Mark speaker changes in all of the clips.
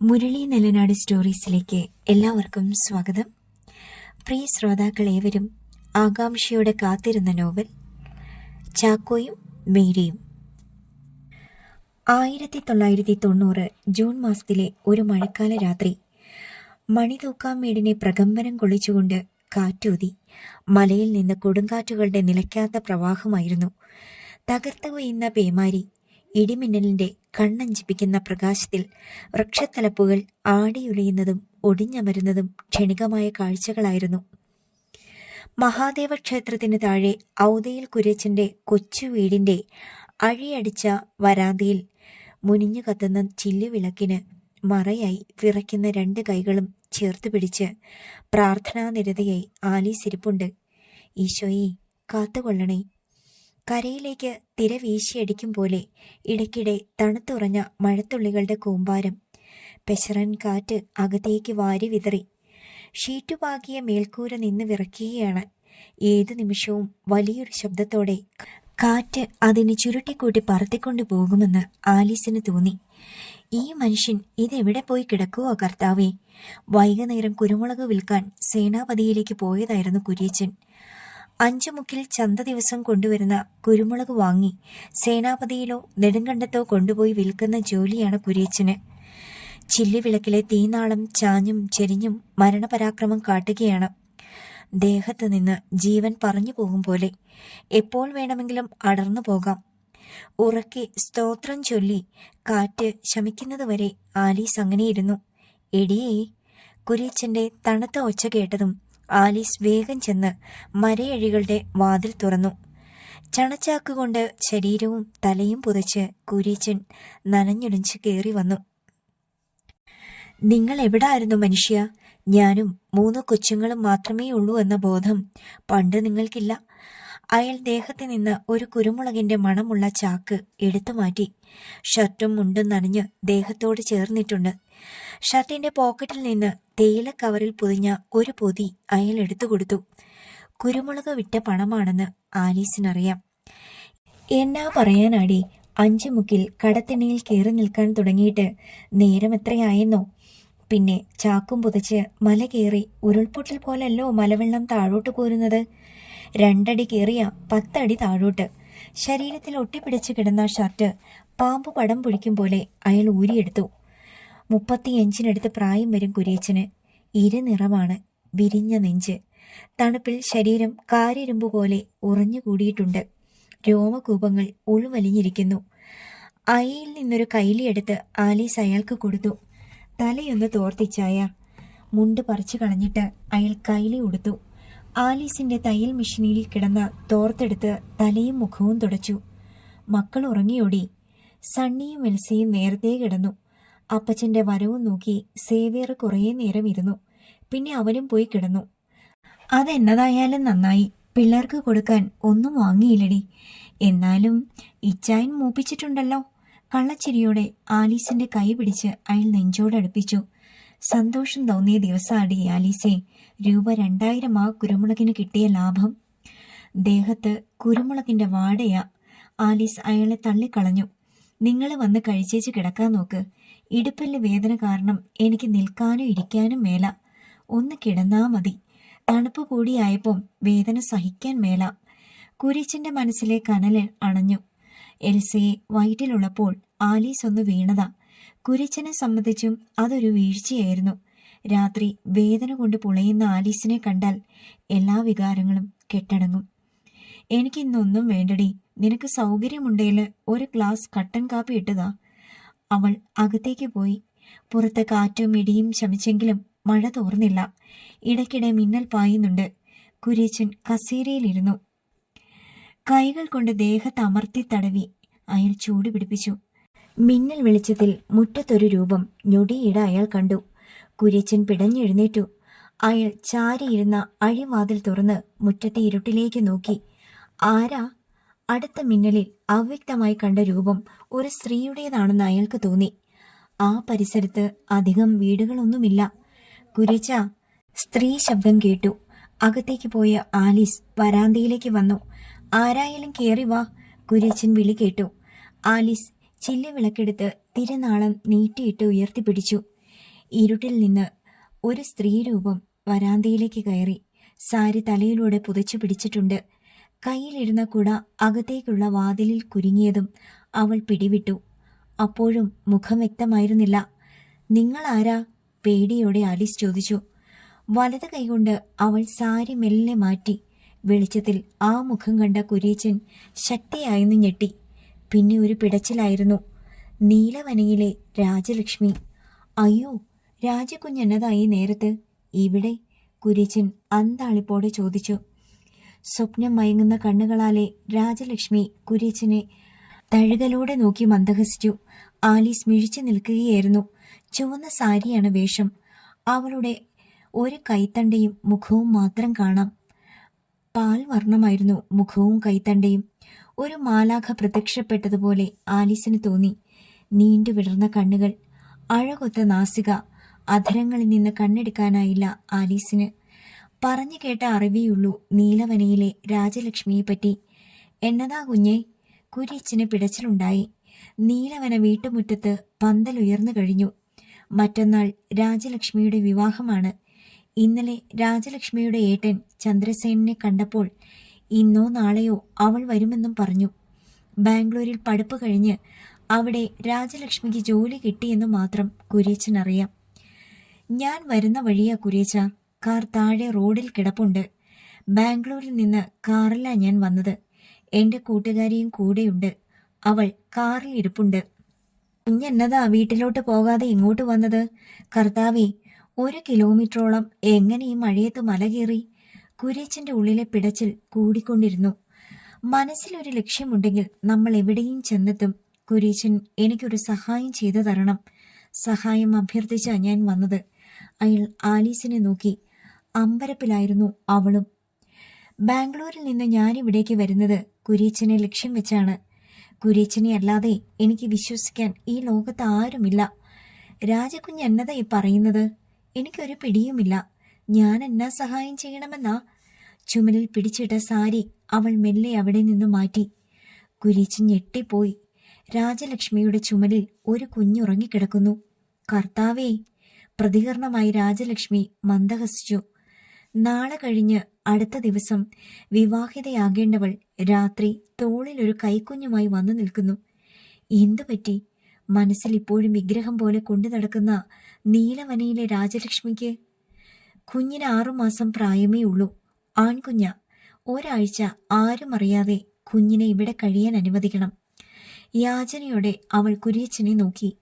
Speaker 1: മുരളി നെല്ലനാട് സ്റ്റോറീസിലേക്ക് എല്ലാവർക്കും സ്വാഗതം. പ്രിയ ശ്രോതാക്കൾ ഏവരും ആകാംക്ഷയോടെ കാത്തിരുന്ന നോവൽ ചാക്കോയും മേരിയും. ആയിരത്തി തൊള്ളായിരത്തി തൊണ്ണൂറ് ജൂൺ മാസത്തിലെ ഒരു മഴക്കാല രാത്രി മണിതൂക്കാമേടിനെ പ്രകമ്പനം കൊള്ളിച്ചുകൊണ്ട് കാറ്റൂതി മലയിൽ നിന്ന് കൊടുങ്കാറ്റുകളുടെ നിലയ്ക്കാത്ത പ്രവാഹമായിരുന്നു. തകർത്തു വയ്യുന്ന പേമാരി ഇടിമിന്നലിന്റെ കണ്ണഞ്ചിപ്പിക്കുന്ന പ്രകാശത്തിൽ വൃക്ഷത്തലപ്പുകൾ ആടിയുലയുന്നതും ഒടിഞ്ഞമരുന്നതും ക്ഷണികമായ കാഴ്ചകളായിരുന്നു. മഹാദേവ ക്ഷേത്രത്തിന് താഴെ ഔദയിൽ കുരച്ചന്റെ കൊച്ചു വീടിന്റെ അഴിയടിച്ച വരാന്തയിൽ മുനിഞ്ഞു കത്തുന്ന ചില്ലുവിളക്കിന് മറയായി വിറയ്ക്കുന്ന രണ്ട് കൈകളും ചേർത്ത് പിടിച്ച് പ്രാർത്ഥനാനിരതയായി ആലീസിരിപ്പുണ്ട്. ഈശോയെ കാത്തുകൊള്ളണേ കരയിലേക്ക് തിര വീശിയടിക്കും പോലെ ഇടയ്ക്കിടെ തണുത്തുറഞ്ഞ മഴത്തുള്ളികളുടെ കൂമ്പാരം പെശറൻ കാറ്റ് അകത്തേക്ക് വാരി വിതറി. ഷീറ്റുപാകിയ മേൽക്കൂര നിന്ന് വിറയ്ക്കുകയാണ് ഏതു നിമിഷവും വലിയൊരു ശബ്ദത്തോടെ കാറ്റ് അതിന് ചുരുട്ടിക്കൂട്ടി പറത്തിക്കൊണ്ടു പോകുമെന്ന് ആലീസിന് തോന്നി. ഈ മനുഷ്യൻ ഇതെവിടെ പോയി കിടക്കുവോ കർത്താവേ? വൈകുന്നേരം കുരുമുളക് വിൽക്കാൻ സേനാപതിയിലേക്ക് പോയതായിരുന്നു കുര്യച്ചൻ. അഞ്ചുമുക്കിൽ ചന്ത ദിവസം കൊണ്ടുവരുന്ന കുരുമുളക് വാങ്ങി സേനാപതിയിലോ നെടുങ്കണ്ടത്തോ കൊണ്ടുപോയി വിൽക്കുന്ന ജോലിയാണ് കുര്യച്ചന്. ചില്ലിവിളക്കിലെ തീനാളം ചാഞ്ഞും ചെരിഞ്ഞും മരണപരാക്രമം കാട്ടുകയാണ്. ദേഹത്ത് നിന്ന് ജീവൻ പറഞ്ഞു പോകും പോലെ എപ്പോൾ വേണമെങ്കിലും അടർന്നു പോകാം. ഉറക്കെ സ്തോത്രം ചൊല്ലി കാറ്റ് ശമിക്കുന്നതുവരെ ആലീസ് അങ്ങനെയിരുന്നു. എടിയേ കുര്യച്ചന്റെ തണുത്ത ഒച്ച കേട്ടതും ആലീസ് വേഗം ചെന്ന് മരയഴികളുടെ വാതിൽ തുറന്നു. ചണച്ചാക്കുകൊണ്ട് ശരീരവും തലയും പുതച്ച് കുരീച്ചൻ നനഞ്ഞൊടിച്ച് കയറി വന്നു. നിങ്ങൾ എവിടായിരുന്നു മനുഷ്യ? ഞാനും മൂന്ന് കൊച്ചുങ്ങളും മാത്രമേ ഉള്ളൂ എന്ന ബോധം പണ്ട് നിങ്ങൾക്കില്ല അയാൾ ദേഹത്ത് നിന്ന് ഒരു കുരുമുളകിന്റെ മണമുള്ള ചാക്ക് എടുത്തു മാറ്റി. ഷർട്ടും മുണ്ടും നനഞ്ഞ് ദേഹത്തോട് ചേർന്നിട്ടുണ്ട്. ഷർട്ടിന്റെ പോക്കറ്റിൽ നിന്ന് തേയില കവറിൽ പൊതിഞ്ഞ ഒരു പൊതി അയാൾ എടുത്തു കൊടുത്തു. കുരുമുളക് വിറ്റ പണമാണെന്ന് ആലീസിനറിയാം. എന്നാ പറയാനാടി? അഞ്ചു മുക്കിൽ കടത്തിണയിൽ കയറി നിൽക്കാൻ തുടങ്ങിയിട്ട് നേരം എത്രയായെന്നോ പിന്നെ ചാക്കും പുതച്ച് മല കയറി ഉരുൾപൊട്ടൽ പോലല്ലോ മലവെള്ളം താഴോട്ട് പോരുന്നത് രണ്ടടി കയറിയ പത്തടി താഴോട്ട്. ശരീരത്തിൽ ഒട്ടിപ്പിടിച്ച് കിടന്ന ഷർട്ട് പാമ്പ് പടം പൊഴിക്കും പോലെ അയാൾ ഊരിയെടുത്തു. മുപ്പത്തിയഞ്ചിനടുത്ത് പ്രായം വരും കുരിയച്ചന്. ഇരുനിറമാണ് വിരിഞ്ഞ നെഞ്ച്. തണുപ്പിൽ ശരീരം കാരിരുമ്പ് പോലെ ഉറഞ്ഞുകൂടിയിട്ടുണ്ട് രോമകൂപങ്ങൾ ഉൾവലിഞ്ഞിരിക്കുന്നു. അയയിൽ നിന്നൊരു കൈലിയെടുത്ത് ആലീസ് അയാൾക്ക് കൊടുത്തു. തലയൊന്ന് തോർത്തിച്ചായ മുണ്ട് പറിച്ചു കളഞ്ഞിട്ട് അയാൾ കൈലി ഉടുത്തു. ആലീസിന്റെ തയ്യൽ മെഷീനിൽ കിടന്ന തോർത്തെടുത്ത് തലയും മുഖവും തുടച്ചു. മക്കൾ ഉറങ്ങിയോടി. സണ്ണിയും എൽസയും നേരത്തെ കിടന്നു. അപ്പച്ചന്റെ വരവും നോക്കി സേവിയർ കുറേ നേരം ഇരുന്നു. പിന്നെ അവനും പോയി കിടന്നു. അതെന്നതായാലും നന്നായി. പിള്ളേർക്ക് കൊടുക്കാൻ ഒന്നും വാങ്ങിയില്ലടി. എന്നാലും ഇച്ചായൻ മൂപ്പിച്ചിട്ടുണ്ടല്ലോ. കള്ളച്ചിരിയോടെ ആലീസിന്റെ കൈ പിടിച്ച് അയാൾ നെഞ്ചോടടുപ്പിച്ചു സന്തോഷം തോന്നിയ ദിവസമാടി ആലീസെ. രൂപ രണ്ടായിരം ആ കുരുമുളകിന് കിട്ടിയ ലാഭം. ദേഹത്ത് കുരുമുളകിന്റെ വാടയാ. ആലീസ് അയാളെ തള്ളിക്കളഞ്ഞു. നിങ്ങൾ വന്ന് കഴിച്ചേച്ച് കിടക്കാൻ നോക്ക്. ഇടുപ്പല്ല് വേദന കാരണം എനിക്ക് നിൽക്കാനും ഇരിക്കാനും മേല. ഒന്ന് കിടന്നാ മതി. തണുപ്പ് കൂടിയായപ്പം വേദന സഹിക്കാൻ മേല. കുരിച്ചിന്റെ മനസ്സിലെ കനൽ അണഞ്ഞു. എൽസയെ വയറ്റിലുള്ളപ്പോൾ ആലീസ് ഒന്ന് വീണതാ. കുരിച്ചനെ സംബന്ധിച്ചും അതൊരു വീഴ്ചയായിരുന്നു. രാത്രി വേദന കൊണ്ട് പുളയുന്ന ആലീസിനെ കണ്ടാൽ എല്ലാ വികാരങ്ങളും കെട്ടടങ്ങും. എനിക്കിന്നൊന്നും വേണ്ടടി. നിനക്ക് സൗകര്യമുണ്ടെങ്കിൽ ഒരു ഗ്ലാസ് കട്ടൻ കാപ്പി ഇട്ടതാ. അവൾ അകത്തേക്ക് പോയി. പുറത്ത് കാറ്റും ഇടിയും ശമിച്ചെങ്കിലും മഴ തോർന്നില്ല. ഇടയ്ക്കിടെ മിന്നൽ പായുന്നുണ്ട്. കുര്യച്ചൻ കസേരയിലിരുന്നു. കൈകൾ കൊണ്ട് ദേഹത്ത് അമർത്തി തടവി അയാൾ ചൂട് പിടിപ്പിച്ചു. മിന്നൽ വെളിച്ചത്തിൽ മുറ്റത്തൊരു രൂപം ഞൊടിയിട അയാൾ കണ്ടു. കുര്യച്ചൻ പിടഞ്ഞെഴുന്നേറ്റു. അയാൾ ചാരിയിരുന്ന അഴിവാതിൽ തുറന്ന് മുറ്റത്തെ ഇരുട്ടിലേക്ക് നോക്കി. ആരാ അടുത്ത മിന്നലിൽ അവ്യക്തമായി കണ്ട രൂപം ഒരു സ്ത്രീയുടേതാണെന്ന് അയാൾക്ക് തോന്നി. ആ പരിസരത്ത് അധികം വീടുകളൊന്നുമില്ല. കുരച്ച സ്ത്രീ ശബ്ദം കേട്ടു. അകത്തേക്ക് പോയ ആലീസ് വരാന്തയിലേക്ക് വന്നു. ആരായാലും കേറി വാ കുരച്ചൻ വിളി കേട്ടു. ആലീസ് ചില്ല് വിളക്കെടുത്ത് തിരുനാളം നീട്ടിയിട്ട് ഉയർത്തിപ്പിടിച്ചു. ഇരുട്ടിൽ നിന്ന് ഒരു സ്ത്രീരൂപം വരാന്തയിലേക്ക് കയറി. സാരി തലയിലൂടെ പുതച്ചു പിടിച്ചിട്ടുണ്ട്. കയ്യിലിരുന്ന കുട അകത്തേക്കുള്ള വാതിലിൽ കുരുങ്ങിയതും അവൾ പിടിവിട്ടു. അപ്പോഴും മുഖം വ്യക്തമായിരുന്നില്ല. നിങ്ങൾ ആരാ? പേടിയോടെ ആലീസ് ചോദിച്ചു. വലത് കൈകൊണ്ട് അവൾ സാരി മെല്ലെ മാറ്റി. വെളിച്ചത്തിൽ ആ മുഖം കണ്ട കുരീച്ചൻ ശക്തിയായെന്ന് ഞെട്ടി. പിന്നെ ഒരു പിടച്ചിലായിരുന്നു. നീലവനയിലെ രാജലക്ഷ്മി. അയ്യോ രാജകുഞ്ഞെന്നതായി നേരത്ത്? ഇവിടെ കുരീച്ചൻ അന്താളിപ്പോടെ ചോദിച്ചു. സ്വപ്നം മയങ്ങുന്ന കണ്ണുകളാലെ രാജലക്ഷ്മി കുരീച്ചനെ തഴുകലോടെ നോക്കി മന്ദഹസിച്ചു. ആലീസ് മിഴിച്ചു നിൽക്കുകയായിരുന്നു. ചുവന്ന സാരിയാണ് വേഷം. അവളുടെ ഒരു കൈത്തണ്ടയും മുഖവും മാത്രം കാണാം. പാൽ വർണമായിരുന്നു മുഖവും കൈത്തണ്ടയും. ഒരു മാലാഖ പ്രത്യക്ഷപ്പെട്ടതുപോലെ ആലീസിന് തോന്നി. നീണ്ടു വിടർന്ന കണ്ണുകൾ അഴകൊത്ത നാസിക അധരങ്ങളിൽ നിന്ന് കണ്ണെടുക്കാനായില്ല ആലീസിന്. പറഞ്ഞു കേട്ട അറിവേയുള്ളൂ നീലവനയിലെ രാജലക്ഷ്മിയെപ്പറ്റി. എന്നതാ കുഞ്ഞെ? കുരിച്ചിന് പിടച്ചിലുണ്ടായി. നീലവന വീട്ടുമുറ്റത്ത് പന്തലുയർന്നു കഴിഞ്ഞു. മറ്റന്നാൾ രാജലക്ഷ്മിയുടെ വിവാഹമാണ്. ഇന്നലെ രാജലക്ഷ്മിയുടെ ഏട്ടൻ ചന്ദ്രസേനെ കണ്ടപ്പോൾ ഇന്നോ നാളെയോ അവൾ വരുമെന്നും പറഞ്ഞു. ബാംഗ്ലൂരിൽ പഠിപ്പ് കഴിഞ്ഞ് അവിടെ രാജലക്ഷ്മിക്ക് ജോലി കിട്ടിയെന്ന് മാത്രം കുര്യച്ചൻ അറിയാം ഞാൻ വരുന്ന വഴിയാ കുര്യച്ച. കാർ താഴെ റോഡിൽ കിടപ്പുണ്ട്. ബാംഗ്ലൂരിൽ നിന്ന് കാറിലാണ് ഞാൻ വന്നത്. എന്റെ കൂട്ടുകാരിയും കൂടെയുണ്ട്. അവൾ കാറിൽ ഇരിപ്പുണ്ട്. കുഞ്ഞെന്നതാ വീട്ടിലോട്ട് പോകാതെ ഇങ്ങോട്ട് വന്നത്? കർത്താവേ ഒരു കിലോമീറ്ററോളം എങ്ങനെ ഈ മഴയത്ത് മല കയറി? കുര്യച്ചന്റെ ഉള്ളിലെ പിടച്ചിൽ കൂടിക്കൊണ്ടിരുന്നു. മനസ്സിലൊരു ലക്ഷ്യമുണ്ടെങ്കിൽ നമ്മൾ എവിടെയും ചെന്നെത്തും. കുര്യച്ചൻ എനിക്കൊരു സഹായം ചെയ്തു തരണം. സഹായം അഭ്യർത്ഥിച്ചാ ഞാൻ വന്നത്. അയാൾ ആലീസിനെ നോക്കി അമ്പരപ്പിലായിരുന്നു അവളും. ബാംഗ്ലൂരിൽ നിന്ന് ഞാനിവിടേക്ക് വരുന്നത് കുരീച്ചനെ ലക്ഷ്യം വെച്ചാണ്. കുരീച്ചനെ അല്ലാതെ എനിക്ക് വിശ്വസിക്കാൻ ഈ ലോകത്ത് ആരുമില്ല. രാജകുഞ്ഞ് എന്നതാ ഈ പറയുന്നത്? എനിക്കൊരു പിടിയുമില്ല. ഞാൻ എന്നാ സഹായം ചെയ്യണമെന്നാ? ചുമലിൽ പിടിച്ചിട്ട സാരി അവൾ മെല്ലെ അവിടെ നിന്ന് മാറ്റി. കുരീച്ചൻ ഞെട്ടിപ്പോയി. രാജലക്ഷ്മിയുടെ ചുമലിൽ ഒരു കുഞ്ഞുറങ്ങിക്കിടക്കുന്നു. കർത്താവേ പ്രതികരണമായി രാജലക്ഷ്മി മന്ദഹസിച്ചു. നാളെ കഴിഞ്ഞ് അടുത്ത ദിവസം വിവാഹിതയാകേണ്ടവൾ രാത്രി തോളിൽ ഒരു കൈക്കുഞ്ഞുമായി വന്നു നിൽക്കുന്നു. എന്തു പറ്റി? മനസ്സിൽ ഇപ്പോഴും വിഗ്രഹം പോലെ കൊണ്ടു നടക്കുന്ന നീലവനയിലെ രാജലക്ഷ്മിക്ക്? കുഞ്ഞിന് ആറുമാസം പ്രായമേ ഉള്ളൂ. ആൺകുഞ്ഞ ഒരാഴ്ച ആരും അറിയാതെ കുഞ്ഞിനെ ഇവിടെ കഴിയാൻ അനുവദിക്കണം. യാചനയോടെ അവൾ കുര്യച്ചനെ നോക്കി.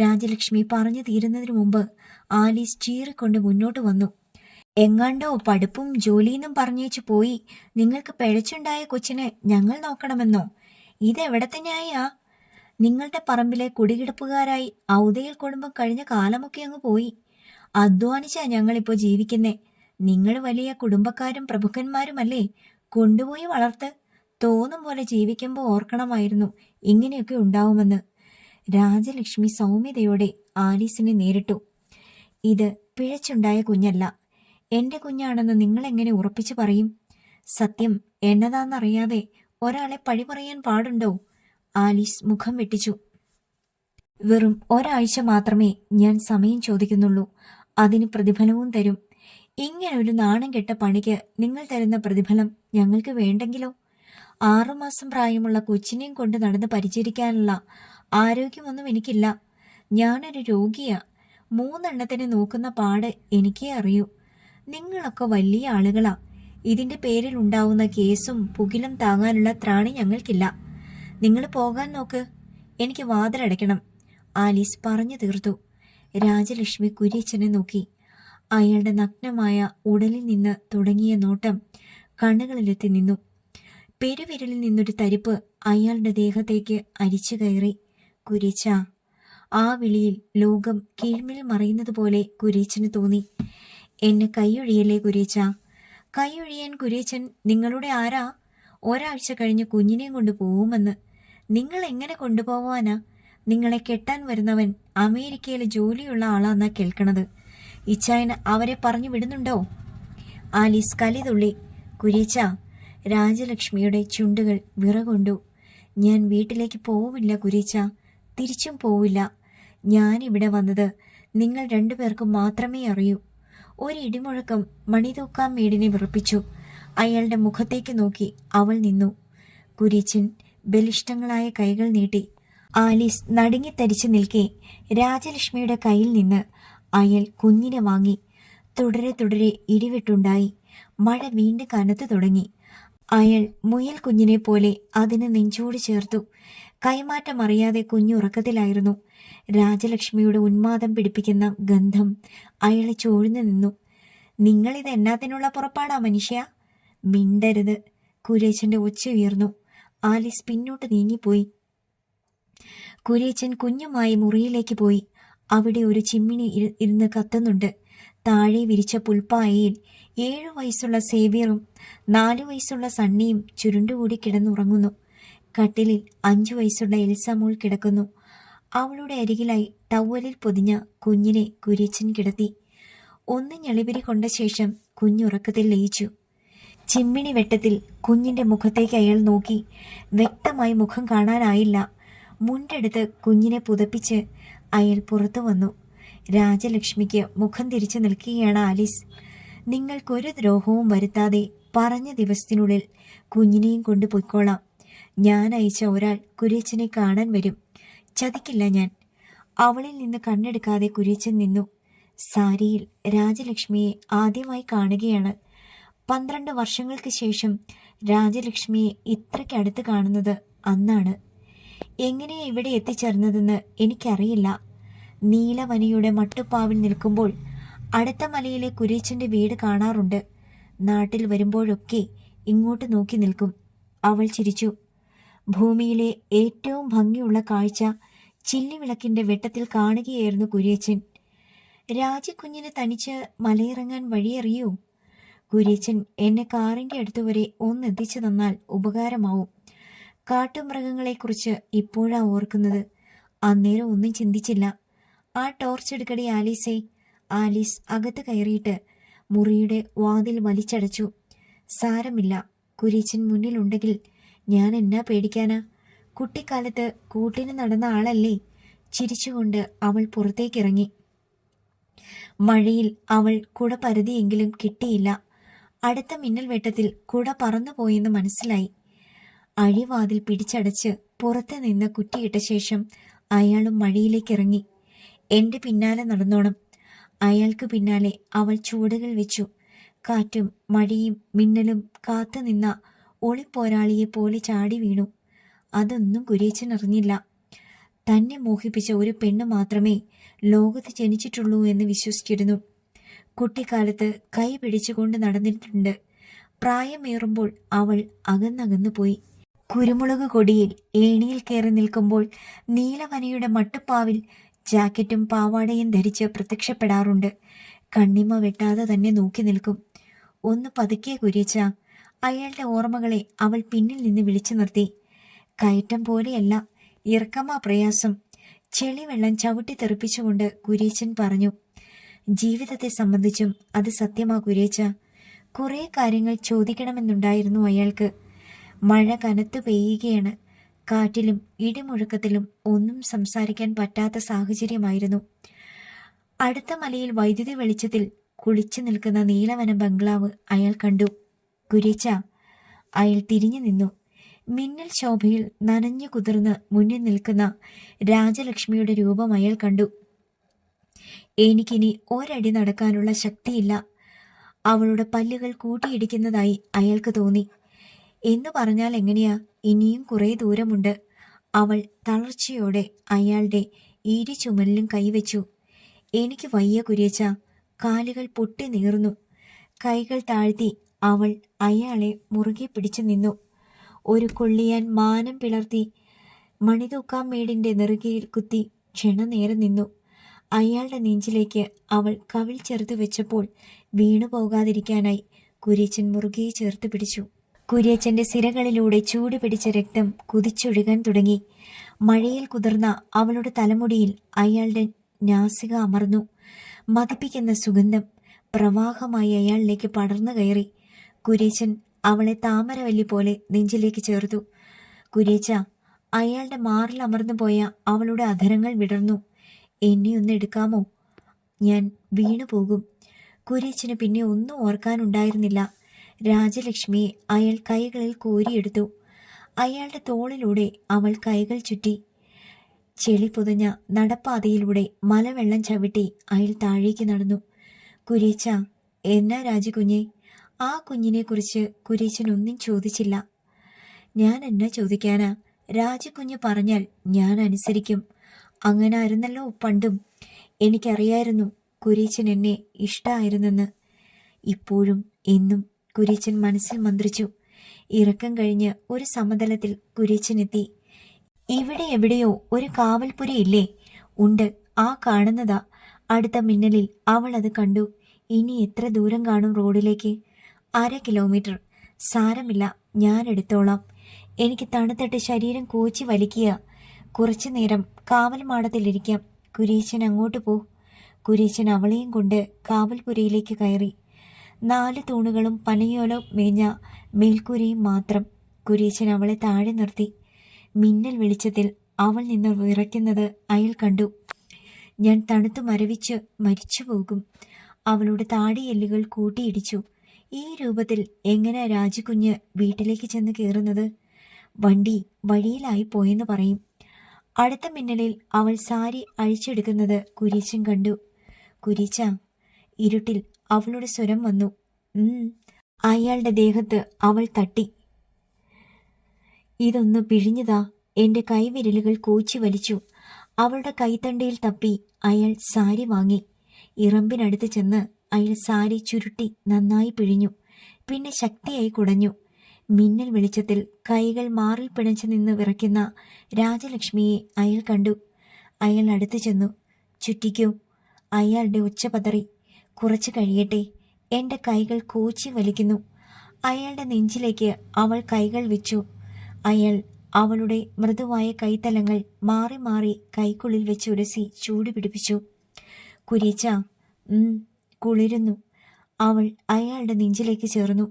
Speaker 1: രാജലക്ഷ്മി പറഞ്ഞു തീരുന്നതിനു മുമ്പ് ആലീസ് ചീറിക്കൊണ്ട് മുന്നോട്ട് വന്നു. എങ്ങാണ്ടോ പഠിപ്പും ജോലിയെന്നും പറഞ്ഞേച്ചു പോയി. നിങ്ങൾക്ക് പിഴച്ചുണ്ടായ കൊച്ചിനെ ഞങ്ങൾ നോക്കണമെന്നോ? ഇതെവിടത്തെ ന്യായാ നിങ്ങളുടെ പറമ്പിലെ കുടികിടപ്പുകാരായി ഔദയിൽ കുടുംബം കഴിഞ്ഞ കാലമൊക്കെ അങ്ങ് പോയി. അധ്വാനിച്ചാ ഞങ്ങളിപ്പോ ജീവിക്കുന്നേ. നിങ്ങൾ വലിയ കുടുംബക്കാരും പ്രഭുക്കന്മാരുമല്ലേ കൊണ്ടുപോയി വളർത്ത്. തോന്നും പോലെ ജീവിക്കുമ്പോൾ ഓർക്കണമായിരുന്നു ഇങ്ങനെയൊക്കെ ഉണ്ടാവുമെന്ന്. രാജലക്ഷ്മി സൗമ്യതയോടെ ആലീസിനെ നേരിട്ടു. ഇത് പിഴച്ചുണ്ടായ കുഞ്ഞല്ല. എന്റെ കുഞ്ഞാണെന്ന് നിങ്ങൾ എങ്ങനെ ഉറപ്പിച്ചു പറയും? സത്യം എന്നതാന്നറിയാതെ ഒരാളെ പഴി പറയാൻ പാടുണ്ടോ? ആലീസ് മുഖം വെട്ടിച്ചു. വെറും ഒരാഴ്ച മാത്രമേ ഞാൻ സമയം ചോദിക്കുന്നുള്ളൂ. അതിന് പ്രതിഫലവും തരും. ഇങ്ങനെ ഒരു നാണം കെട്ട പണിക്ക് നിങ്ങൾ തരുന്ന പ്രതിഫലം ഞങ്ങൾക്ക് വേണ്ടെങ്കിലോ? ആറുമാസം പ്രായമുള്ള കൊച്ചിനെയും കൊണ്ട് നടന്ന് പരിചരിക്കാനുള്ള ആരോഗ്യമൊന്നും എനിക്കില്ല. ഞാനൊരു രോഗിയാ. മൂന്നെണ്ണത്തിനെ നോക്കുന്ന പാട് എനിക്കേ അറിയൂ. നിങ്ങളൊക്കെ വലിയ ആളുകളാ. ഇതിന്റെ പേരിൽ ഉണ്ടാവുന്ന കേസും പുകിലും താങ്ങാനുള്ള ത്രാണി ഞങ്ങൾക്കില്ല. നിങ്ങൾ പോകാൻ നോക്ക്. എനിക്ക് വാതിലടയ്ക്കണം ആലീസ് പറഞ്ഞു തീർത്തു. രാജലക്ഷ്മി കുര്യച്ചനെ നോക്കി. അയാളുടെ നഗ്നമായ ഉടലിൽ നിന്ന് തുടങ്ങിയ നോട്ടം കണ്ണുകളിലെത്തി നിന്നു. പെരുവിരലിൽ നിന്നൊരു തരിപ്പ് അയാളുടെ ദേഹത്തേക്ക് അരിച്ചു കയറി. കുരിച്ച ആ വിളിയിൽ ലോകം കീഴ്മിൽ മറയുന്നത് പോലെ കുരീച്ചന് തോന്നി. എന്നെ കൈയൊഴിയല്ലേ കുരീച്ച കൈയൊഴിയാൻ കുരീച്ചൻ നിങ്ങളുടെ ആരാ? ഒരാഴ്ച കഴിഞ്ഞ് കുഞ്ഞിനെയും കൊണ്ട് പോവുമെന്ന്. നിങ്ങൾ എങ്ങനെ കൊണ്ടുപോവാനാ? നിങ്ങളെ കെട്ടാൻ വരുന്നവൻ അമേരിക്കയിൽ ജോലിയുള്ള ആളാന്നാ കേൾക്കണത്. ഇച്ചായന അവരെ പറഞ്ഞു വിടുന്നുണ്ടോ? ആലീസ് കലിതുള്ളി കുരീച്ച രാജലക്ഷ്മിയുടെ ചുണ്ടുകൾ വിറകൊണ്ടു. ഞാൻ വീട്ടിലേക്ക് പോവില്ല കുരീച്ച തിരിച്ചും പോവില്ല. ഞാനിവിടെ വന്നത് നിങ്ങൾ രണ്ടുപേർക്കും മാത്രമേ അറിയൂ. ഒരു ഇടിമുഴക്കം മണിതൂക്കാൻ മേടിനെ വിറപ്പിച്ചു. അയാളുടെ മുഖത്തേക്ക് നോക്കി അവൾ നിന്നു. കുരിച്ചൻ ബലിഷ്ടങ്ങളായ കൈകൾ നീട്ടി. ആലീസ് നടുങ്ങിത്തരിച്ചു നിൽക്കെ രാജലക്ഷ്മിയുടെ കയ്യിൽ നിന്ന് അയാൾ കുഞ്ഞിനെ വാങ്ങി. തുടരെ തുടരെ ഇടിവെട്ടുണ്ടായി. മഴ വീണ്ടും കനത്തു തുടങ്ങി. അയാൾ മുയൽ കുഞ്ഞിനെ പോലെ അതിന് നെഞ്ചോട് ചേർത്തു. കൈമാറ്റം അറിയാതെ കുഞ്ഞുറക്കത്തിലായിരുന്നു രാജലക്ഷ്മിയുടെ ഉന്മാദം പിടിപ്പിക്കുന്ന ഗന്ധം അയാളെ ചോഴ്ന്നു നിന്നു. നിങ്ങളിത് എന്നാത്തിനുള്ള പുറപ്പാടാ മനുഷ്യ? മിണ്ടരുത്. കുരേച്ചന്റെ ഒച്ച ഉയർന്നു. ആലിസ് പിന്നോട്ട് നീങ്ങിപ്പോയി. കുരേച്ചൻ കുഞ്ഞുമായി മുറിയിലേക്ക് പോയി. അവിടെ ഒരു ചിമ്മിണി ഇരുന്ന് കത്തുന്നുണ്ട്. താഴെ വിരിച്ച പുൽപ്പായയിൽ ഏഴു വയസ്സുള്ള സേവിയറും നാലു വയസ്സുള്ള സണ്ണിയും ചുരുണ്ടുകൂടി കിടന്നുറങ്ങുന്നു. കട്ടിലിൽ അഞ്ചു വയസ്സുള്ള എൽസമോൾ കിടക്കുന്നു. അവളുടെ അരികിലായി ടവലിൽ പൊതിഞ്ഞ കുഞ്ഞിനെ കുര്യച്ചൻ കിടത്തി. ഒന്ന് ഞെളിപിരി കൊണ്ട ശേഷം കുഞ്ഞുറക്കത്തിൽ ലയിച്ചു. ചിമ്മിണി വെട്ടത്തിൽ കുഞ്ഞിന്റെ മുഖത്തേക്ക് അയാൾ നോക്കി. വ്യക്തമായി മുഖം കാണാനായില്ല. മുണ്ടെടുത്ത് കുഞ്ഞിനെ പുതപ്പിച്ച് അയാൾ പുറത്തു വന്നു. രാജലക്ഷ്മിക്ക് മുഖം തിരിച്ചു നിൽക്കുകയാണ് ആലീസ്. നിങ്ങൾക്കൊരു ദ്രോഹവും വരുത്താതെ പറഞ്ഞ ദിവസത്തിനുള്ളിൽ കുഞ്ഞിനെയും കൊണ്ട് പൊയ്ക്കോളാം. ഞാൻ അയച്ച ഒരാൾ കുര്യച്ചനെ കാണാൻ വരും. ചതിക്കില്ല ഞാൻ. അവളിൽ നിന്ന് കണ്ണെടുക്കാതെ കുര്യച്ചൻ നിന്നു. സാരിയിൽ രാജലക്ഷ്മിയെ ആദ്യമായി കാണുകയാണ്. പന്ത്രണ്ട് വർഷങ്ങൾക്ക് ശേഷം രാജലക്ഷ്മിയെ ഇത്രയ്ക്ക് അടുത്ത് കാണുന്നത് അന്നാണ്. എങ്ങനെയാണ് ഇവിടെ എത്തിച്ചേർന്നതെന്ന് എനിക്കറിയില്ല. നീലവനയുടെ മട്ടുപ്പാവിൽ നിൽക്കുമ്പോൾ അടുത്ത മലയിലെ കുരീച്ചന്റെ വീട് കാണാറുണ്ട്. നാട്ടിൽ വരുമ്പോഴൊക്കെ ഇങ്ങോട്ട് നോക്കി നിൽക്കും. അവൾ ചിരിച്ചു. ഭൂമിയിലെ ഏറ്റവും ഭംഗിയുള്ള കാഴ്ച ചില്ലിവിളക്കിന്റെ വെട്ടത്തിൽ കാണുകയായിരുന്നു കുര്യച്ചൻ. രാജിക്കുഞ്ഞിന് തനിച്ച് മലയിറങ്ങാൻ വഴിയറിയൂ. കുര്യച്ചൻ എന്നെ കാറിന്റെ അടുത്തുവരെ ഒന്നെത്തിച്ചു തന്നാൽ ഉപകാരമാവും. കാട്ടുമൃഗങ്ങളെക്കുറിച്ച് ഇപ്പോഴാ ഓർക്കുന്നത്. അന്നേരം ഒന്നും ചിന്തിച്ചില്ല. ആ ടോർച്ച് എടുക്കടി ആലീസേ. ആലീസ് അകത്ത് കയറിയിട്ട് മുറിയുടെ വാതിൽ വലിച്ചടച്ചു. സാരമില്ല കുരീച്ചൻ മുന്നിലുണ്ടെങ്കിൽ ഞാൻ എന്നാ പേടിക്കാനാ? കുട്ടിക്കാലത്ത് കൂട്ടിന് നടന്ന ആളല്ലേ? ചിരിച്ചുകൊണ്ട് അവൾ പുറത്തേക്കിറങ്ങി. മഴയിൽ അവൾ കുട പരതിയെങ്കിലും കിട്ടിയില്ല. അടുത്ത മിന്നൽ വെട്ടത്തിൽ കുട പറന്നുപോയെന്ന് മനസ്സിലായി. അഴിവാതിൽ പിടിച്ചടച്ച് പുറത്ത് നിന്ന് കുറ്റിയിട്ട ശേഷം അയാളും മഴയിലേക്ക് എന്റെ പിന്നാലെ നടന്നോണം. അയാൾക്ക് പിന്നാലെ അവൾ ചുവടുകൾ വെച്ചു. കാറ്റും മഴയും മിന്നലും കാത്തു നിന്ന ഒളിപ്പോരാളിയെ പോലെ ചാടി വീണു. അതൊന്നും കുരേച്ചൻ അറിഞ്ഞില്ല. തന്നെ മോഹിപ്പിച്ച ഒരു പെണ്ണ് മാത്രമേ ലോകത്ത് ജനിച്ചിട്ടുള്ളൂ എന്ന് വിശ്വസിച്ചിരുന്നു. കുട്ടിക്കാലത്ത് കൈ പിടിച്ചുകൊണ്ട് നടന്നിട്ടുണ്ട്. പ്രായമേറുമ്പോൾ അവൾ അകന്നകന്നു പോയി. കുരുമുളക് കൊടിയിൽ ഏണിയിൽ കയറി നിൽക്കുമ്പോൾ നീലവനയുടെ മട്ടുപ്പാവിൽ ജാക്കറ്റും പാവാടയും ധരിച്ച് പ്രത്യക്ഷപ്പെടാറുണ്ട്. കണ്ണിമ വെട്ടാതെ തന്നെ നോക്കി നിൽക്കും. ഒന്ന് പതുക്കെ കുരിച്ച അയാളുടെ ഓർമ്മകളെ അവൾ പിന്നിൽ നിന്ന് വിളിച്ചു നിർത്തി. കയറ്റം പോലെയല്ല ഇറക്കമാ പ്രയാസം. ചെളിവെള്ളം ചവിട്ടി തെറിപ്പിച്ചുകൊണ്ട് കുര്യച്ചൻ പറഞ്ഞു ജീവിതത്തെ സംബന്ധിച്ചും അത് സത്യമാ കുരേച്ച. കുറേ കാര്യങ്ങൾ ചോദിക്കണമെന്നുണ്ടായിരുന്നു അയാൾക്ക്. മഴ കനത്തു പെയ്യുകയാണ്. കാറ്റിലും ഇടിമുഴക്കത്തിലും ഒന്നും സംസാരിക്കാൻ പറ്റാത്ത സാഹചര്യമായിരുന്നു. അടുത്ത മലയിൽ വൈദ്യുതി വെളിച്ചത്തിൽ കുളിച്ചു നിൽക്കുന്ന നീലവന ബംഗ്ലാവ് അയാൾ കണ്ടു. കുരേച്ച അയാൾ തിരിഞ്ഞു നിന്നു. മിന്നൽ ശോഭയിൽ നനഞ്ഞു കുതിർന്ന് മുന്നിൽ നിൽക്കുന്ന രാജലക്ഷ്മിയുടെ രൂപം അയാൾ കണ്ടു. എനിക്കിനി ഒരടി നടക്കാനുള്ള ശക്തിയില്ല. അവളുടെ പല്ലുകൾ കൂട്ടിയിടിക്കുന്നതായി അയാൾക്ക് തോന്നി. എന്ന് പറഞ്ഞാൽ എങ്ങനെയാ? ഇനിയും കുറേ ദൂരമുണ്ട്. അവൾ തളർച്ചയോടെ അയാളുടെ ഈരി ചുമലിലും കൈവച്ചു. എനിക്ക് വയ്യ കുര്യച്ച. കാലുകൾ പൊട്ടി നീർന്നു കൈകൾ താഴ്ത്തി അവൾ അയാളെ മുറുകെ പിടിച്ചു നിന്നു. ഒരു കൊള്ളിയാൻ മാനം പിളർത്തി മണിതൂക്കാം മേടിന്റെ നെറുകയിൽ കുത്തി ക്ഷണനേരം നിന്നു. അയാളുടെ നെഞ്ചിലേക്ക് അവൾ കവിൽ ചേർത്ത് വെച്ചപ്പോൾ വീണു പോകാതിരിക്കാനായി കുര്യച്ചൻ മുറുകെ ചേർത്ത് പിടിച്ചു. കുര്യച്ചന്റെ സിരകളിലൂടെ ചൂട് പിടിച്ച രക്തം കുതിച്ചൊഴുകാൻ തുടങ്ങി. മഴയിൽ കുതിർന്ന അവളുടെ തലമുടിയിൽ അയാളുടെ നാസിക അമർന്നു. മതിപ്പിക്കുന്ന സുഗന്ധം പ്രവാഹമായി അയാളിലേക്ക് പടർന്നു കയറി. കുര്യച്ചൻ അവളെ താമരവല്ലി പോലെ നെഞ്ചിലേക്ക് ചേർത്തു. കുര്യച്ച അയാളുടെ മാറിൽ അമർന്നു പോയ അവളുടെ അധരങ്ങൾ വിടർന്നു. എന്നെ ഒന്ന് എടുക്കാമോ? ഞാൻ വീണു പോകും കുര്യച്ചന് പിന്നെ ഒന്നും ഓർക്കാനുണ്ടായിരുന്നില്ല. രാജലക്ഷ്മിയെ അയാൾ കൈകളിൽ കോരിയെടുത്തു. അയാളുടെ തോളിലൂടെ അവൾ കൈകൾ ചുറ്റി. ചെളി പുതഞ്ഞ നടപ്പാതയിലൂടെ മലവെള്ളം ചവിട്ടി അയാൾ താഴേക്ക് നടന്നു. കുരീച്ച എന്നാ രാജകുഞ്ഞെ? ആ കുഞ്ഞിനെക്കുറിച്ച് കുറിച്ച് ഒന്നും ചോദിച്ചില്ല. ഞാൻ എന്നാ ചോദിക്കാനാ? രാജകുഞ്ഞ് പറഞ്ഞാൽ ഞാൻ അനുസരിക്കും. അങ്ങനെ ആയിരുന്നല്ലോ പണ്ടും. എനിക്കറിയായിരുന്നു കുരീച്ചൻ എന്നെ ഇഷ്ടമായിരുന്നെന്ന് ഇപ്പോഴും എന്നും കുര്യച്ചൻ മനസ്സിൽ മന്ത്രിച്ചു. ഇറക്കം കഴിഞ്ഞ് ഒരു സമതലത്തിൽ കുര്യച്ചൻ എത്തി. ഇവിടെ എവിടെയോ ഒരു കാവൽപുരയില്ലേ ഉണ്ട്. ആ കാണുന്നതാ. അടുത്ത മിന്നലിൽ അവൾ അത് കണ്ടു. ഇനി എത്ര ദൂരം കാണും റോഡിലേക്ക്? അര കിലോമീറ്റർ. സാരമില്ല. ഞാൻ എടുത്തോളാം. എനിക്ക് തണുത്തിട്ട് ശരീരം കോച്ചി വലിക്കുക. കുറച്ചു നേരം കാവൽ മാടത്തിലിരിക്കാം കുരീശൻ അങ്ങോട്ട് പോ. കുരീശൻ അവളെയും കൊണ്ട് കാവൽപുരയിലേക്ക് കയറി. നാല് തൂണുകളും പനയോലോ മേഞ്ഞ മേൽക്കൂരയും മാത്രം കുരീശൻ അവളെ താഴെ നിർത്തി. മിന്നൽ വെളിച്ചത്തിൽ അവൾ നിന്ന് വിറയ്ക്കുന്നത് അയാൾ കണ്ടു. ഞാൻ തണുത്തു മരവിച്ച് മരിച്ചു പോകും. അവളുടെ താടിയെല്ലുകൾ കൂട്ടിയിടിച്ചു. ഈ രൂപത്തിൽ എങ്ങനെ രാജകുഞ്ഞ് വീട്ടിലേക്ക് ചെന്ന് കയറുന്നത്? വണ്ടി വഴിയിലായി പോയെന്ന് പറയും. അടുത്ത മിന്നലിൽ അവൾ സാരി അഴിച്ചെടുക്കുന്നത് കുരീച്ചൻ കണ്ടു. കുരീച്ച ഇരുട്ടിൽ അവളുടെ സ്വരം വന്നു. അയാളുടെ ദേഹത്ത് അവൾ തട്ടി. ഇതൊന്ന് പിഴിഞ്ഞതാ. എന്റെ കൈവിരലുകൾ കോച്ചി വലിച്ചു. അവളുടെ കൈത്തണ്ടയിൽ തപ്പി അയാൾ സാരി വാങ്ങി. ഇറമ്പിനടുത്ത് ചെന്ന് അയാൾ സാരി ചുരുട്ടി നന്നായി പിഴിഞ്ഞു. പിന്നെ ശക്തിയായി കുടഞ്ഞു. മിന്നൽ വെളിച്ചത്തിൽ കൈകൾ മാറിൽ പിണച്ചു നിന്ന് വിറയ്ക്കുന്ന രാജലക്ഷ്മിയെ അയാൾ കണ്ടു. അയാൾ അടുത്തു ചെന്നു. ചുറ്റിക്കൂ? അയാളുടെ ഒച്ച പതറി കുറച്ചു കഴിയട്ടെ. എന്റെ കൈകൾ കോച്ചി വലിക്കുന്നു. അയാളുടെ നെഞ്ചിലേക്ക് അവൾ കൈകൾ വെച്ചു. അയാൾ അവളുടെ മൃദുവായ കൈത്തലങ്ങൾ മാറി മാറി കൈക്കുള്ളിൽ വെച്ച് ഉരസി ചൂട് പിടിപ്പിച്ചു. കുരീച്ച കുളിരുന്നു. അവൾ അയാളുടെ നെഞ്ചിലേക്ക് ചേർന്നു.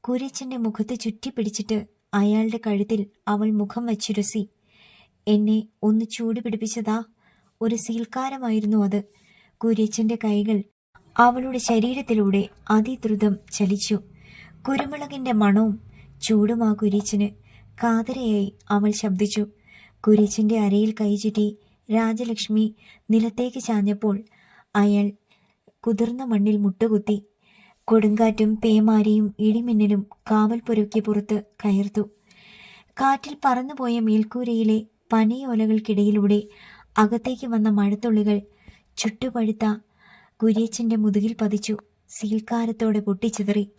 Speaker 1: കുര്യച്ചന്റെ മുഖത്ത് ചുറ്റിപ്പിടിച്ചിട്ട് അയാളുടെ കഴുത്തിൽ അവൾ മുഖം വച്ചുരസി. എന്നെ ഒന്ന് ചൂട് പിടിപ്പിച്ചതാ. ഒരു സീൽക്കാരമായിരുന്നു അത്. കുര്യച്ചന്റെ കൈകൾ അവളുടെ ശരീരത്തിലൂടെ അതിദ്രുതം ചലിച്ചു. കുരുമുളകിന്റെ മണവും ചൂടുമാ ആ കുര്യച്ചന് കാതരയായി അവൾ ശബ്ദിച്ചു. കുര്യച്ചന്റെ അരയിൽ കൈചുറ്റി രാജലക്ഷ്മി നിലത്തേക്ക് ചാഞ്ഞപ്പോൾ അയാൾ കുതിർന്ന മണ്ണിൽ മുട്ടുകുത്തി കൊടുങ്കാറ്റും പേമാരിയും ഇടിമിന്നലും കാവൽ പുരക്കി പുറത്ത് കയർത്തു. കാറ്റിൽ പറന്നുപോയ മേൽക്കൂരയിലെ പനയോലകൾക്കിടയിലൂടെ അകത്തേക്ക് വന്ന മഴത്തുള്ളികൾ ചുട്ടുപഴുത്ത കുര്യച്ചന്റെ മുതുകിൽ പതിച്ചു സീൽക്കാരത്തോടെ പൊട്ടിച്ചിതറി.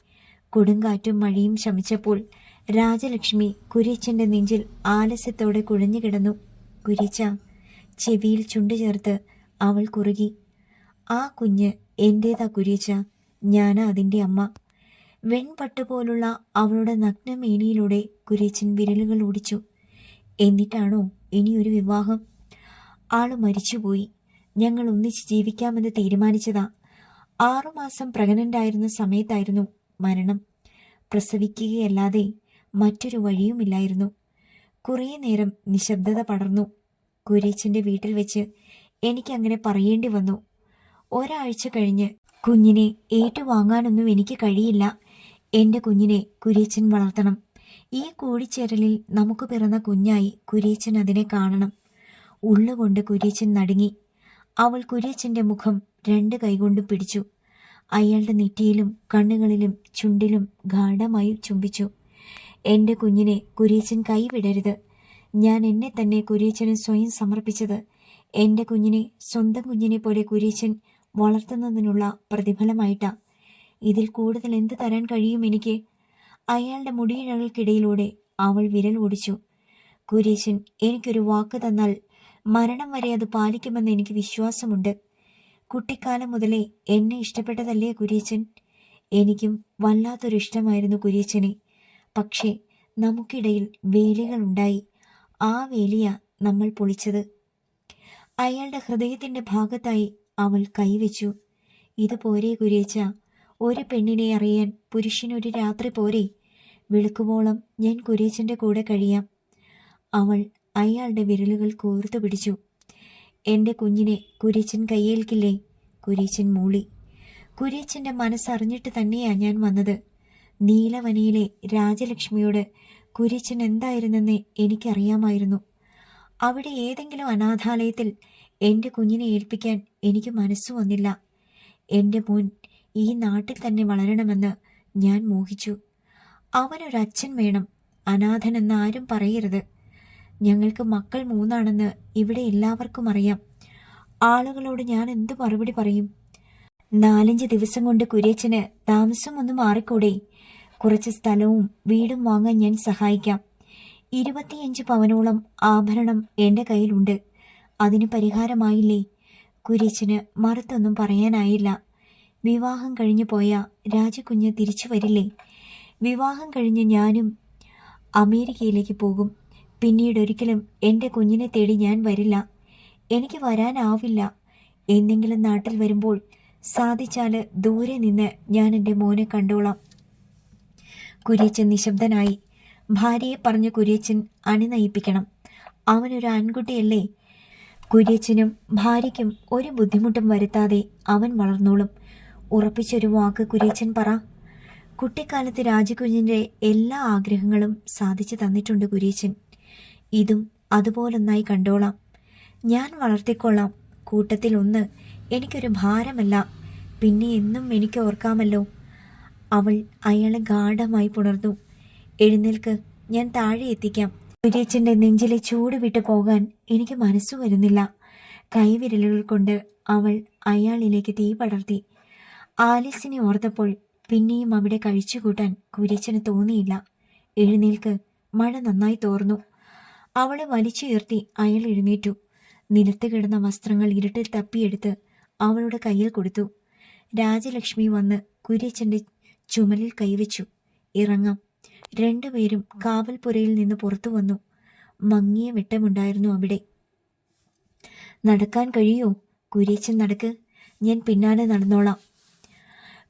Speaker 1: കൊടുങ്കാറ്റും മഴയും ശമിച്ചപ്പോൾ രാജലക്ഷ്മി കുര്യച്ചന്റെ നെഞ്ചിൽ ആലസ്യത്തോടെ കുഴഞ്ഞു കിടന്നു. കുര്യച്ച ചെവിയിൽ ചുണ്ടു ചേർത്ത് അവൾ കുറുകി ആ കുഞ്ഞ് എന്റേതാ കുര്യച്ച ഞാനാ അതിന്റെ അമ്മ. വെൺപട്ടുപോലുള്ള അവളുടെ നഗ്നമേനിയിലൂടെ കുര്യച്ചൻ വിരലുകൾ ഓടിച്ചു. എന്നിട്ടാണോ ഇനിയൊരു വിവാഹം? ആൾ മരിച്ചുപോയി. ഞങ്ങൾ ഒന്നിച്ച് ജീവിക്കാമെന്ന് തീരുമാനിച്ചതാ. ആറുമാസം പ്രഗ്നന്റായിരുന്ന സമയത്തായിരുന്നു മരണം. പ്രസവിക്കുകയല്ലാതെ മറ്റൊരു വഴിയുമില്ലായിരുന്നു. കുറേ നേരം നിശബ്ദത പടർന്നു. കുരേച്ചന്റെ വീട്ടിൽ വെച്ച് എനിക്കങ്ങനെ പറയേണ്ടി വന്നു. ഒരാഴ്ച കഴിഞ്ഞ് കുഞ്ഞിനെ ഏറ്റുവാങ്ങാനൊന്നും എനിക്ക് കഴിയില്ല. എന്റെ കുഞ്ഞിനെ കുരേച്ചൻ വളർത്തണം. ഈ കൂടിച്ചേരലിൽ നമുക്ക് പിറന്ന കുഞ്ഞായി കുരേച്ചൻ അതിനെ കാണണം. ഉള്ളുകൊണ്ട് കുരേച്ചൻ നടുങ്ങി അവൾ കുര്യച്ചന്റെ മുഖം രണ്ട് കൈകൊണ്ട് പിടിച്ചു. അയാളുടെ നെറ്റിയിലും കണ്ണുകളിലും ചുണ്ടിലും ഗാഠമായി ചുംബിച്ചു. എന്റെ കുഞ്ഞിനെ കുര്യച്ചൻ കൈവിടരുത്. ഞാൻ എന്നെ തന്നെ കുര്യച്ചന് സ്വയം സമർപ്പിച്ചത്. എന്റെ കുഞ്ഞിനെ സ്വന്തം കുഞ്ഞിനെ പോലെ കുര്യച്ചൻ വളർത്തുന്നതിനുള്ള പ്രതിഫലമായിട്ടാ. ഇതിൽ കൂടുതൽ എന്ത് തരാൻ കഴിയും എനിക്ക്? അയാളുടെ മുടിയിഴകൾക്കിടയിലൂടെ അവൾ വിരൽ ഓടിച്ചു. കുരേശൻ എനിക്കൊരു വാക്ക് തന്നാൽ മരണം വരെ അത് പാലിക്കുമെന്ന് എനിക്ക് വിശ്വാസമുണ്ട്. കുട്ടിക്കാലം മുതലേ എന്നെ ഇഷ്ടപ്പെട്ടതല്ലേ കുര്യച്ചൻ? എനിക്കും വല്ലാത്തൊരു ഇഷ്ടമായിരുന്നു കുര്യച്ചനെ. പക്ഷേ നമുക്കിടയിൽ വേലികളുണ്ടായി. ആ വേലിയ നമ്മൾ പൊളിച്ചത്. അയാളുടെ ഹൃദയത്തിന്റെ ഭാഗത്തായി അവൾ കൈവച്ചു. ഇത് പോരെ കുര്യച്ച. ഒരു പെണ്ണിനെ അറിയാൻ പുരുഷനൊരു രാത്രി പോരെ. വിളക്കുവോളം ഞാൻ കുര്യച്ചന്റെ കൂടെ കഴിയാം. അവൾ അയാളുടെ വിരലുകൾ കോർത്തു പിടിച്ചു. എന്റെ കുഞ്ഞിനെ കുര്യച്ചൻ കയ്യേൽക്കില്ലേ? കുര്യച്ചൻ മൂളി. കുര്യച്ചന്റെ മനസ്സറിഞ്ഞിട്ട് തന്നെയാ ഞാൻ വന്നത്. നീലവനയിലെ രാജലക്ഷ്മിയോട് കുര്യച്ചൻ എന്തായിരുന്നെന്ന് എനിക്കറിയാമായിരുന്നു. അവിടെ ഏതെങ്കിലും അനാഥാലയത്തിൽ എന്റെ കുഞ്ഞിനെ ഏൽപ്പിക്കാൻ എനിക്ക് മനസ്സു വന്നില്ല. എന്റെ മോൻ ഈ നാട്ടിൽ തന്നെ വളരണമെന്ന് ഞാൻ മോഹിച്ചു. അവനൊരച്ഛൻ വേണം. അനാഥനെന്ന് ആരും പറയരുത്. ഞങ്ങൾക്ക് മക്കൾ മൂന്നാണെന്ന് ഇവിടെ എല്ലാവർക്കും അറിയാം. ആളുകളോട് ഞാൻ എന്തു മറുപടി പറയും? നാലഞ്ച് ദിവസം കൊണ്ട് കുര്യച്ചന് താമസം ഒന്ന് മാറിക്കൂടെ? കുറച്ച് സ്ഥലവും വീടും വാങ്ങാൻ ഞാൻ സഹായിക്കാം. ഇരുപത്തിയഞ്ച് പവനോളം ആഭരണം എന്റെ കയ്യിലുണ്ട്. അതിന് പരിഹാരമായില്ലേ? കുര്യച്ചന് മറുത്തൊന്നും പറയാനായില്ല. വിവാഹം കഴിഞ്ഞു പോയ രാജകുഞ്ഞ് തിരിച്ചു വരില്ലേ? വിവാഹം കഴിഞ്ഞ് ഞാനും അമേരിക്കയിലേക്ക് പോകും. പിന്നീട് ഒരിക്കലും എന്റെ കുഞ്ഞിനെ തേടി ഞാൻ വരില്ല. എനിക്ക് വരാനാവില്ല. എന്തെങ്കിലും നാട്ടിൽ വരുമ്പോൾ സാധിച്ചാൽ ദൂരെ നിന്ന് ഞാൻ എന്റെ മോനെ കണ്ടോളാം. കുര്യച്ചൻ നിശബ്ദനായി. ഭാര്യയെ പറഞ്ഞ് കുര്യച്ചൻ അണിനയിപ്പിക്കണം. അവനൊരു ആൺകുട്ടിയല്ലേ? കുര്യച്ചനും ഭാര്യയ്ക്കും ഒരു ബുദ്ധിമുട്ടും വരുത്താതെ അവൻ വളർന്നോളും. ഉറപ്പിച്ചൊരു വാക്ക് കുര്യച്ചൻ പറ. കുട്ടിക്കാലത്ത് രാജകുഞ്ഞിന്റെ എല്ലാ ആഗ്രഹങ്ങളും സാധിച്ചു തന്നിട്ടുണ്ട് കുര്യച്ചൻ. ഇതും അതുപോലൊന്നായി കണ്ടോളാം. ഞാൻ വളർത്തിക്കൊള്ളാം. കൂട്ടത്തിൽ ഒന്ന് എനിക്കൊരു ഭാരമല്ല. പിന്നെ എന്നും എനിക്ക് ഓർക്കാമല്ലോ. അവൾ അയാളെ ഗാഠമായി പുണർന്നു. എഴുന്നേൽക്ക് ഞാൻ താഴെ എത്തിക്കാം. സുരേച്ചന്റെ നെഞ്ചിലെ ചൂട് വിട്ടു പോകാൻ എനിക്ക് മനസ്സു വരുന്നില്ല. കൈവിരലുകൾ കൊണ്ട് അവൾ അയാളിലേക്ക് തീ പടർത്തി. ആലിസിനെ ഓർത്തപ്പോൾ പിന്നെയും അവിടെ കഴിച്ചുകൂട്ടാൻ കുര്യച്ചന് തോന്നിയില്ല. എഴുന്നേൽക്ക് മഴ നന്നായി തോർന്നു. അവളെ വലിച്ചുയർത്തി അയാൾ എഴുന്നേറ്റു. നിലത്ത് കിടന്ന വസ്ത്രങ്ങൾ ഇരുട്ടിൽ തപ്പിയെടുത്ത് അവളുടെ കയ്യിൽ കൊടുത്തു. രാജലക്ഷ്മി വന്ന് കുര്യച്ചന്റെ ചുമലിൽ കൈവച്ചു. ഇറങ്ങാം. രണ്ടുപേരും കാവൽപുരയിൽ നിന്ന് പുറത്തു വന്നു. മങ്ങിയ വെട്ടമുണ്ടായിരുന്നു അവിടെ. നടക്കാൻ കഴിയോ? കുര്യച്ചൻ നടക്ക്. ഞാൻ പിന്നാലെ നടന്നോളാം.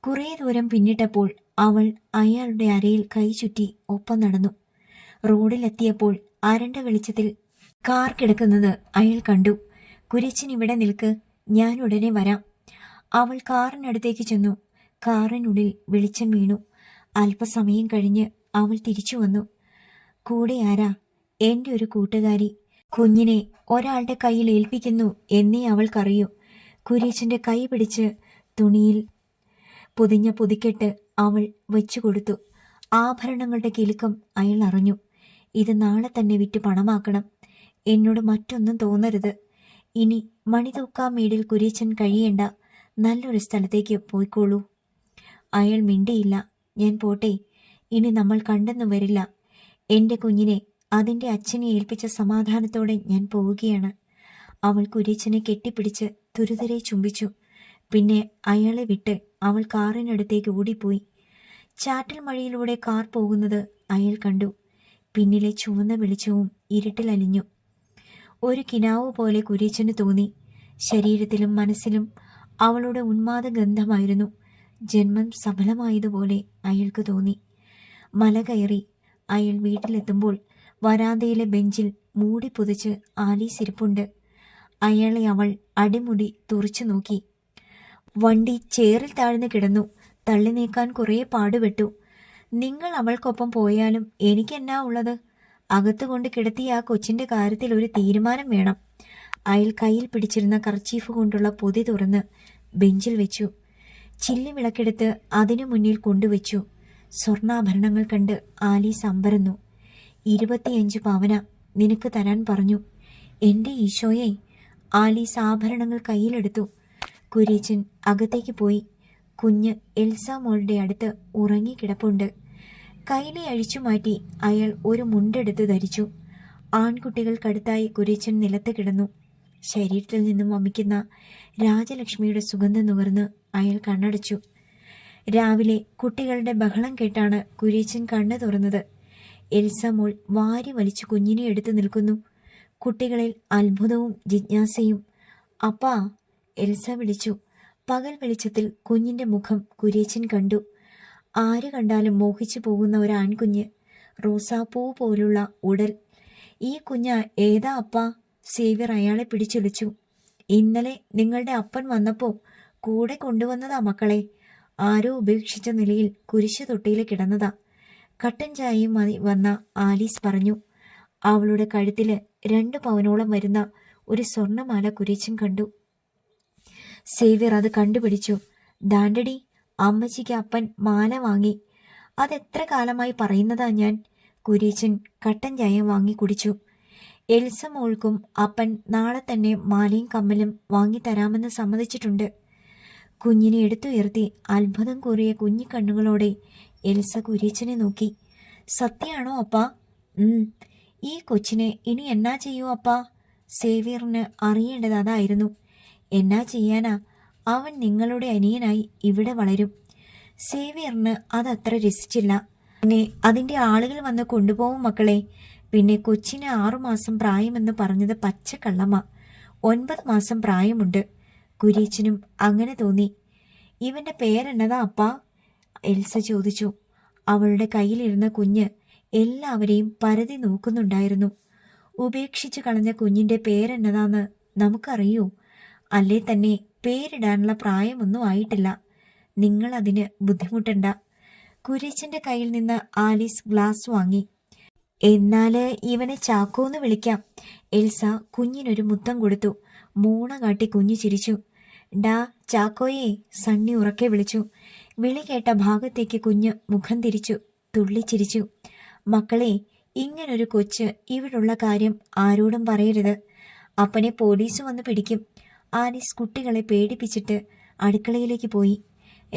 Speaker 1: കുറേ ദൂരം പിന്നിട്ടപ്പോൾ അവൾ അയാളുടെ അരയിൽ കൈ ചുറ്റി ഒപ്പം നടന്നു. റോഡിലെത്തിയപ്പോൾ അരണ്ട വെളിച്ചത്തിൽ കാർ കിടക്കുന്നത് അയാൾ കണ്ടു. കുരിച്ചൻ ഇവിടെ നിൽക്ക് ഞാൻ ഉടനെ വരാം. അവൾ കാറിനടുത്തേക്ക് ചെന്നു. കാറിനുള്ളിൽ വെളിച്ചം വീണു. അല്പസമയം കഴിഞ്ഞ് അവൾ തിരിച്ചു വന്നു. കൂടെ ആരാ? എന്റെ ഒരു കൂട്ടുകാരി. കുഞ്ഞിനെ ഒരാളുടെ കയ്യിൽ ഏൽപ്പിക്കുന്നു എന്നേ അവൾക്കറിയൂ. കുര്യച്ചന്റെ കൈ പിടിച്ച് തുണിയിൽ പൊതിഞ്ഞ പുതുക്കെട്ട് അവൾ വെച്ചു കൊടുത്തു. ആഭരണങ്ങളുടെ കിലുക്കം അയാൾ അറിഞ്ഞു. ഇത് നാളെ തന്നെ വിറ്റ് പണമാക്കണം. എന്നോട് മറ്റൊന്നും തോന്നരുത്. ഇനി മണി തൂക്കാൻ മേടിൽ കുര്യച്ചൻ കഴിയേണ്ട. നല്ലൊരു സ്ഥലത്തേക്ക് പോയിക്കോളൂ. അയാൾ മിണ്ടിയില്ല. ഞാൻ പോട്ടെ. ഇനി നമ്മൾ കണ്ടെന്നും വരില്ല. എന്റെ കുഞ്ഞിനെ അതിന്റെ അച്ഛനെ ഏൽപ്പിച്ച സമാധാനത്തോടെ ഞാൻ പോവുകയാണ്. അവൾ കുര്യച്ചനെ കെട്ടിപ്പിടിച്ച് തുരുതരെ ചുംബിച്ചു. പിന്നെ അയാളെ വിട്ട് അവൾ കാറിനടുത്തേക്ക് ഓടിപ്പോയി. ചാറ്റൽ മഴയിലൂടെ കാർ പോകുന്നത് അയാൾ കണ്ടു. പിന്നിലെ ചുവന്ന വെളിച്ചവും ഇരുട്ടിലലിഞ്ഞു ഒരു കിനാവ് പോലെ കുര്യച്ചന് തോന്നി. ശരീരത്തിലും മനസ്സിലും അവളുടെ ഉന്മാദ ഗന്ധമായിരുന്നു. ജന്മം സഫലമായതുപോലെ അയാൾക്ക് തോന്നി. മല കയറി അയാൾ വീട്ടിലെത്തുമ്പോൾ വരാന്തയിലെ ബെഞ്ചിൽ മൂടി പുതച്ച് ആലീസ് ഇരിപ്പുണ്ട് അയാളെ അവൾ അടിമുടി തുറച്ചു നോക്കി. വണ്ടി ചേറിൽ താഴ്ന്നു കിടന്നു. തള്ളി നീക്കാൻ കുറേ പാടുപെട്ടു. നിങ്ങൾ അവൾക്കൊപ്പം പോയാലും എനിക്കെന്നാ ഉള്ളത്? അകത്തുകൊണ്ട് കിടത്തിയ ആ കൊച്ചിന്റെ കാര്യത്തിൽ ഒരു തീരുമാനം വേണം. അയാൾ കയ്യിൽ പിടിച്ചിരുന്ന കർച്ചീഫ് കൊണ്ടുള്ള പൊതി തുറന്ന് ബെഞ്ചിൽ വെച്ചു. ചില്ലി വിളക്കെടുത്ത് അതിനു മുന്നിൽ കൊണ്ടുവച്ചു. സ്വർണാഭരണങ്ങൾ കണ്ട് ആലി അമ്പരന്നു ഇരുപത്തിയഞ്ച് പവന നിനക്ക് തരാൻ പറഞ്ഞു. എന്റെ ഈശോയെ ആലീസ് ആഭരണങ്ങൾ കയ്യിലെടുത്തു. കുര്യച്ചൻ അകത്തേക്ക് പോയി. കുഞ്ഞ് എൽസ മോളുടെ അടുത്ത് ഉറങ്ങിക്കിടപ്പുണ്ട്. കൈലി അഴിച്ചു മാറ്റി അയാൾ ഒരു മുണ്ടെടുത്ത് ധരിച്ചു. ആൺകുട്ടികൾക്കടുത്തായി കുരിച്ചൻ നിലത്ത് കിടന്നു. ശരീരത്തിൽ നിന്നും വമിക്കുന്ന രാജലക്ഷ്മിയുടെ സുഗന്ധം നുകർന്ന് അയാൾ കണ്ണടച്ചു. രാവിലെ കുട്ടികളുടെ ബഹളം കേട്ടാണ് കുര്യച്ചൻ കണ്ണു തുറന്നത്. എൽസ മോൾ വാരി വലിച്ചു കുഞ്ഞിനെ എടുത്തു നിൽക്കുന്നു. കുട്ടികളിൽ അത്ഭുതവും ജിജ്ഞാസയും. അപ്പാ എൽസ വിളിച്ചു. പകൽ വെളിച്ചത്തിൽ കുഞ്ഞിന്റെ മുഖം കുരിയച്ചൻ കണ്ടു. ആര് കണ്ടാലും മോഹിച്ചു പോകുന്ന ഒരു ആൺകുഞ്ഞ് റോസാപ്പൂ പോലുള്ള ഉടൽ. ഈ കുഞ്ഞ ഏതാ അപ്പ? സേവ്യർ അയാളെ പിടിച്ചൊലിച്ചു ഇന്നലെ നിങ്ങളുടെ അപ്പൻ വന്നപ്പോൾ കൂടെ കൊണ്ടുവന്നതാ മക്കളെ. ആരോ ഉപേക്ഷിച്ച നിലയിൽ കുരിശു തൊട്ടിയിൽ കിടന്നതാ. കട്ടൻ ചായയും മതി വന്ന ആലീസ് പറഞ്ഞു. അവളുടെ കഴുത്തിൽ രണ്ട് പവനോളം വരുന്ന ഒരു സ്വർണമാല കുരിച്ചും കണ്ടു. സേവ്യർ അത് കണ്ടുപിടിച്ചു. ദാണ്ടടി അമ്മച്ചിക്ക് അപ്പൻ മാല വാങ്ങി. അതെത്ര കാലമായി പറയുന്നതാ ഞാൻ. കുരീച്ചൻ കട്ടൻ ചായ വാങ്ങി കുടിച്ചു. എൽസ മോൾക്കും അപ്പൻ നാളെ തന്നെ മാലയും കമ്മലും വാങ്ങിത്തരാമെന്ന് സമ്മതിച്ചിട്ടുണ്ട്. കുഞ്ഞിനെ എടുത്തുയർത്തി അത്ഭുതം കൂറിയ കുഞ്ഞിക്കണ്ണുകളോടെ എൽസ കുരീച്ചനെ നോക്കി. സത്യാണോ അപ്പാ? ഈ കൊച്ചിനെ ഇനി എന്നാ ചെയ്യൂ അപ്പാ? സേവിയറിന് അറിയേണ്ടത് അതായിരുന്നു. എന്നാ ചെയ്യാനാ? അവൻ നിങ്ങളുടെ അനിയനായി ഇവിടെ വളരും. സേവിയറിന് അതത്ര രസിച്ചില്ല. പിന്നെ അതിന്റെ ആളുകൾ വന്ന് കൊണ്ടുപോകും മക്കളെ. പിന്നെ കൊച്ചിന് ആറുമാസം പ്രായമെന്ന് പറഞ്ഞത് പച്ചക്കള്ളമ്മ ഒൻപത് മാസം പ്രായമുണ്ട്. കുരീച്ചനും അങ്ങനെ തോന്നി. ഇവന്റെ പേരെന്നതാ അപ്പ? എൽസ ചോദിച്ചു. അവളുടെ കയ്യിലിരുന്ന കുഞ്ഞ് എല്ലാവരെയും പരതി നോക്കുന്നുണ്ടായിരുന്നു. ഉപേക്ഷിച്ചു കളഞ്ഞ കുഞ്ഞിന്റെ പേരെന്നതാന്ന് നമുക്കറിയൂ? അല്ലേ തന്നെ പേരിടാനുള്ള പ്രായമൊന്നും ആയിട്ടില്ല. നിങ്ങൾ അതിന് ബുദ്ധിമുട്ടണ്ട. കുരീച്ചന്റെ കയ്യിൽ നിന്ന് ആലീസ് ഗ്ലാസ് വാങ്ങി. എന്നാൽ ഇവനെ ചാക്കോന്ന് വിളിക്കാം. എൽസ കുഞ്ഞിനൊരു മുത്തം കൊടുത്തു. മൂണ കാട്ടി കുഞ്ഞു ചിരിച്ചു. ഡാ ചാക്കോയെ സണ്ണി ഉറക്കെ വിളിച്ചു. വിളി കേട്ട ഭാഗത്തേക്ക് കുഞ്ഞ് മുഖം തിരിച്ചു. തുള്ളിച്ചിരിച്ചു മക്കളെ ഇങ്ങനൊരു കൊച്ച് ഇവിടുള്ള കാര്യം ആരോടും പറയരുത്. അപ്പനെ പോലീസ് വന്ന് പിടിക്കും. ആലീസ് കുട്ടികളെ പേടിപ്പിച്ചിട്ട് അടുക്കളയിലേക്ക് പോയി.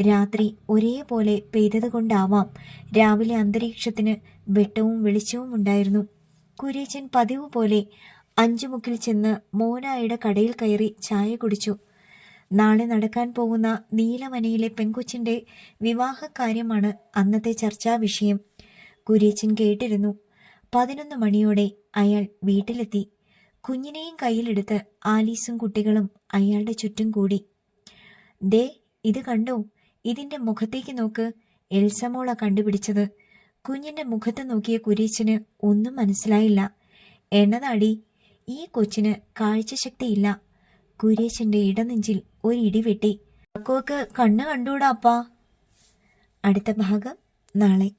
Speaker 1: രാത്രി ഒരേപോലെ പെയ്തതുകൊണ്ടാവാം രാവിലെ അന്തരീക്ഷത്തിന് വെട്ടവും വെളിച്ചവും ഉണ്ടായിരുന്നു. കുര്യച്ചൻ പതിവ് പോലെ അഞ്ചുമുക്കിൽ ചെന്ന് മോനായുടെ കടയിൽ കയറി ചായ കുടിച്ചു. നാളെ നടക്കാൻ പോകുന്ന നീലമനയിലെ പെൺകൊച്ചിന്റെ വിവാഹകാര്യമാണ് അന്നത്തെ ചർച്ചാ വിഷയം. കുര്യച്ചൻ കേട്ടിരുന്നു. പതിനൊന്ന് മണിയോടെ അയാൾ വീട്ടിലെത്തി. കുഞ്ഞിനെയും കയ്യിലെടുത്ത് ആലീസും കുട്ടികളും അയാളുടെ ചുറ്റും കൂടി. ദേ ഇത് കണ്ടോ? ഇതിന്റെ മുഖത്തേക്ക് നോക്ക്. എൽസമോള കണ്ടുപിടിച്ചത്. കുഞ്ഞിന്റെ മുഖത്ത് നോക്കിയ കുരീച്ചന് ഒന്നും മനസ്സിലായില്ല. എന്നതാടി ഈ കൊച്ചിന് കാഴ്ചശക്തിയില്ല. കുരേശന്റെ ഇടനെഞ്ചിൽ ഒരു ഇടി വെട്ടി. അക്കോക്ക് കണ്ണ് കണ്ടൂടാ അപ്പാ അടുത്ത ഭാഗം നാളെ.